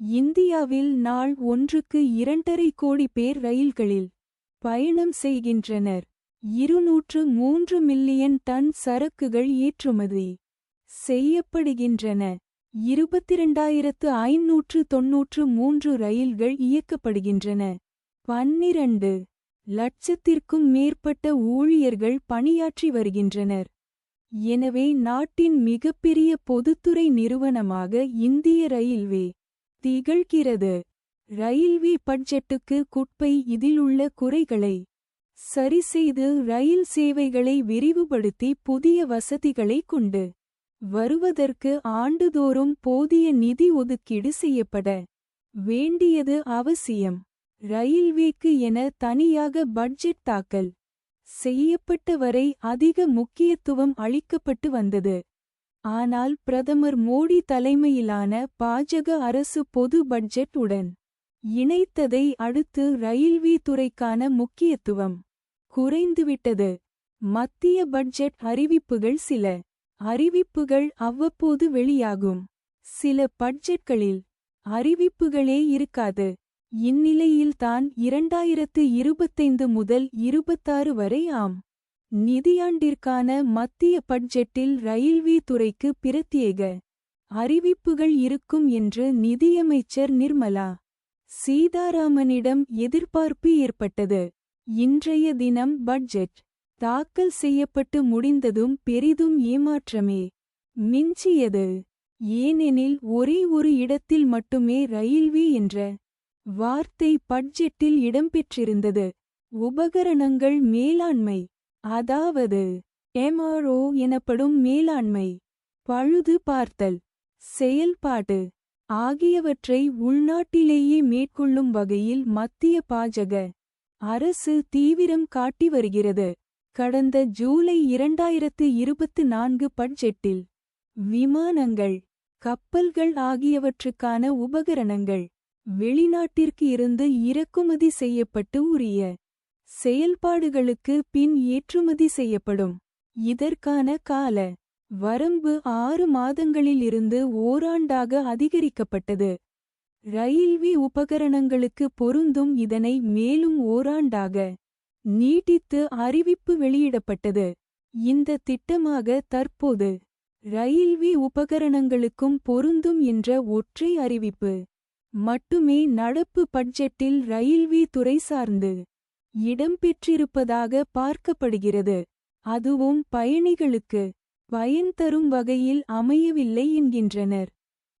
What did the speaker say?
இந்தியாவில் நாள் ஒன்றுக்கு இரண்டரை கோடி பேர் ரயில்களில் பயணம் செய்கின்றனர். இருநூற்று மூன்று மில்லியன் டன் சரக்குகள் ஏற்றுமதி செய்யப்படுகின்றன. இருபத்திரண்டாயிரத்து ஐநூற்று தொன்னூற்று மூன்று ரயில்கள் இயக்கப்படுகின்றன. பன்னிரண்டு லட்சத்திற்கும் மேற்பட்ட ஊழியர்கள் பணியாற்றி வருகின்றனர். எனவே நாட்டின் மிகப்பெரிய பொதுத்துறை நிறுவனமாக இந்திய ரயில்வே திகழ்கிறது. ரயில்வே பட்ஜெட்டுக்கு குட்பை இதிலுள்ள குறைகளை சரிசெய்து ரயில் சேவைகளை விரிவுபடுத்தி புதிய வசதிகளை கொண்டு வருவதற்கு ஆண்டுதோறும் போதிய நிதி ஒதுக்கீடு செய்யப்பட வேண்டியது அவசியம். ரயில்வேக்கு என தனியாக பட்ஜெட் தாக்கல் செய்யப்பட்ட வரை அதிக முக்கியத்துவம் அளிக்கப்பட்டு வந்தது. ஆனால் பிரதமர் மோடி தலைமையிலான பாஜக அரசு பொது பட்ஜெட் உடன் இணைத்ததை அடுத்து ரயில்வே துறைக்கான முக்கியத்துவம் குறைந்துவிட்டது. மத்திய பட்ஜெட் அறிவிப்புகள் சில அறிவிப்புகள் அவ்வப்போது வெளியாகும். சில பட்ஜெட்களில் அறிவிப்புகளே இருக்காது. இந்நிலையில்தான் இரண்டாயிரத்து இருபத்தைந்து முதல் இருபத்தாறு வரை ஆம். நிதியாண்டிற்கான மத்திய பட்ஜெட்டில் ரயில்வே துறைக்கு பிரத்யேக அறிவிப்புகள் இருக்கும் என்று நிதியமைச்சர் நிர்மலா சீதாராமனிடம் எதிர்பார்ப்பு ஏற்பட்டது. இன்றைய தினம் பட்ஜெட் தாக்கல் செய்யப்பட்டு முடிந்ததும் பெரிதும் ஏமாற்றமே மிஞ்சியது. ஏனெனில் ஒரே ஒரு இடத்தில் மட்டுமே ரயில்வே என்ற வார்த்தை பட்ஜெட்டில் இடம்பெற்றிருந்தது. உபகரணங்கள் மேலாண்மை அதாவது எம்ஆர்ஓ எனப்படும் மேலாண்மை பழுது பார்த்தல் செயல்பாடு ஆகியவற்றை உள்நாட்டிலேயே மேற்கொள்ளும் வகையில் மத்திய பாஜக அரசு தீவிரம் காட்டி வருகிறது. கடந்த ஜூலை இரண்டாயிரத்து இருபத்து நான்கு பட்ஜெட்டில் விமானங்கள் கப்பல்கள் ஆகியவற்றுக்கான உபகரணங்கள் வெளிநாட்டிற்கு இருந்து இறக்குமதி செய்யப்பட்டு உரிய செயல்பாடுகளுக்கு பின் ஏற்றுமதி செய்யப்படும். இதற்கான கால வரம்பு ஆறு மாதங்களிலிருந்து ஓராண்டாக அதிகரிக்கப்பட்டது. ரயில்வே உபகரணங்களுக்கு பொருந்தும் இதனை மேலும் ஓராண்டாக நீட்டித்து அறிவிப்பு வெளியிடப்பட்டது. இந்த திட்டமாக தற்போது ரயில்வே உபகரணங்களுக்கும் பொருந்தும் என்ற ஒற்றை அறிவிப்பு மட்டுமே நடப்பு பட்ஜெட்டில் ரயில்வே துறை சார்ந்து இடம்பெற்றிருப்பதாக பார்க்கப்படுகிறது. அதுவும் பயணிகளுக்கு பயன் தரும் வகையில் அமையவில்லை என்கின்றனர்.